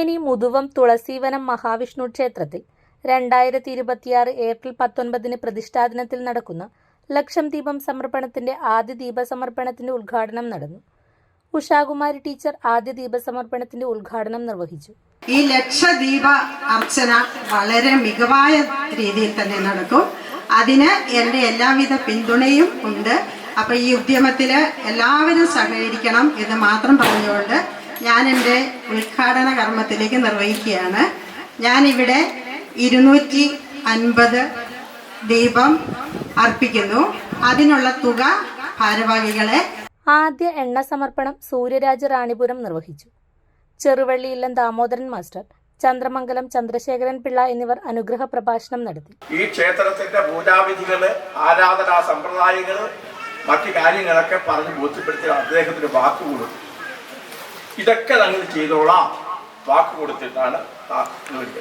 പുതുവം തുളസീവനം മഹാവിഷ്ണു ക്ഷേത്രത്തിൽ രണ്ടായിരത്തി ഇരുപത്തിയാറ് ഏപ്രിൽ പത്തൊൻപതിന് പ്രതിഷ്ഠാദിനത്തിൽ നടക്കുന്ന ലക്ഷം ദീപം സമർപ്പണത്തിന്റെ ആദ്യ ദീപസമർപ്പണത്തിന്റെ ഉദ്ഘാടനം നടന്നു. ഉഷാകുമാരി ടീച്ചർ ആദ്യ ദീപസമർപ്പണത്തിന്റെ ഉദ്ഘാടനം നിർവഹിച്ചു. ഈ ലക്ഷദീപ അർച്ചന വളരെ മികവായ രീതിയിൽ തന്നെ നടക്കും. അതിന് എന്റെ എല്ലാവിധ പിന്തുണയും ഉണ്ട്. അപ്പൊ ഈ ഉദ്യമത്തിൽ എല്ലാവരും സഹകരിക്കണം എന്ന് മാത്രം പറഞ്ഞുകൊണ്ട് ഞാൻ എന്റെ ഉദ്ഘാടന കർമ്മത്തിലേക്ക് നിർവഹിക്കുകയാണ്. ഞാനിവിടെ ഇരുന്നൂറ്റി അൻപത് ദീപം അർപ്പിക്കുന്നു. അതിനുള്ള തുക ഭാരവാഹികളെ ആദ്യ എണ്ണ സമർപ്പണം സൂര്യരാജ് റാണിപുരം നിർവഹിച്ചു. ചെറുവള്ളി ചെറുവള്ളിയില്ലം ദാമോദരൻ മാസ്റ്റർ ചന്ദ്രമംഗലം ചന്ദ്രശേഖരൻ പിള്ള എന്നിവർ അനുഗ്രഹ പ്രഭാഷണം നടത്തി. ഈ ക്ഷേത്രത്തിന്റെ പൂജാവിധികൾ ആരാധനാ സമ്പ്രദായങ്ങൾ മറ്റു കാര്യങ്ങളൊക്കെ പറഞ്ഞ് ബോധ്യപ്പെടുത്തി അദ്ദേഹത്തിന് വാക്ക് കൊടുത്തു ഇതൊക്കെ ഞങ്ങൾ ചെയ്തോളാം. വാക്ക് കൊടുത്തിട്ടാണ് ഇത്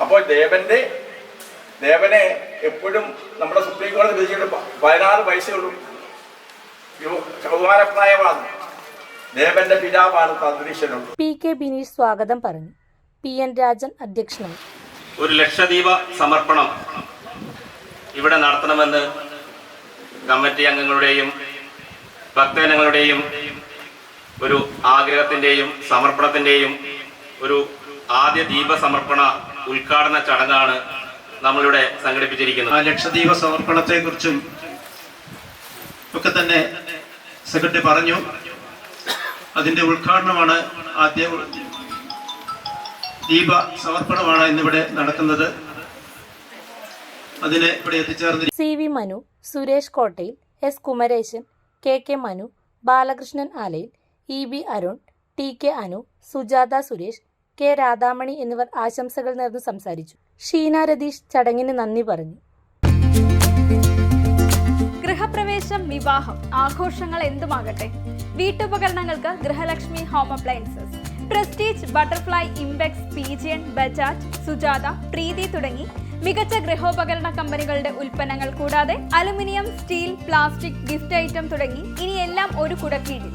അപ്പോൾ ദേവന്റെ ദേവനെ എപ്പോഴും നമ്മുടെ സുപ്രീം കോടതി വിധിച്ചിട്ട് പ- പതിനാറ് വയസ്സുകളും കൗമാരപ്രായമാണ് ദേവന്റെ പിതാവാണ് തദ്ദേശനും പി കെ ബിനീഷ് സ്വാഗതം പറഞ്ഞു. പി എൻ രാജൻ അധ്യക്ഷനായി. ഒരു ലക്ഷദ്വീപ സമർപ്പണം ഇവിടെ നടത്തണമെന്ന് കമ്മിറ്റി അംഗങ്ങളുടെയും ഭക്തജനങ്ങളുടെയും ഒരു ആഗ്രഹത്തിന്റെയും സമർപ്പണത്തിന്റെയും ഒരു ആദ്യ ദീപ സമർപ്പണ ഉദ്ഘാടന ചടങ്ങാണ് നമ്മളിവിടെ സംഘടിപ്പിച്ചിരിക്കുന്നത്. ആ ലക്ഷദ്വീപ സമർപ്പണത്തെക്കുറിച്ചും ഒക്കെ തന്നെ സെക്രട്ടറി പറഞ്ഞു. അതിന്റെ ഉദ്ഘാടനമാണ് ആദ്യ ദീപ സമർപ്പണമാണ് ഇന്നിവിടെ നടക്കുന്നത്. അതിന് ഇവിടെ എത്തിച്ചേർന്നിരിക്കുന്നത് C V Manu Suresh Kottayil S Kumaresan K K Manu Balakrishnan Alayil E B Arun T K Anu Sujatha Suresh K Radhamani എന്നിവർ ആശംസകൾ നേർന്ന് സംസാരിച്ചു. ഷീന രതീഷ് ചടങ്ങിന് നന്ദി പറഞ്ഞു. ഗൃഹപ്രവേശം വിവാഹം ആഘോഷങ്ങൾ എന്തുമാകട്ടെ? വീട്ടുപകരണങ്ങൾക്ക് Grihalakshmi home appliances Prestige Butterfly ഇംബെക്സ് Pigeon Bajaj Sujata Preethi തുടങ്ങി മികച്ച ഗൃഹോപകരണ കമ്പനികളുടെ ഉൽപ്പന്നങ്ങൾ കൂടാതെ aluminium steel plastic gift item തുടങ്ങി ഇനിയെല്ലാം ഒരു കുടക്കീഴിൽ.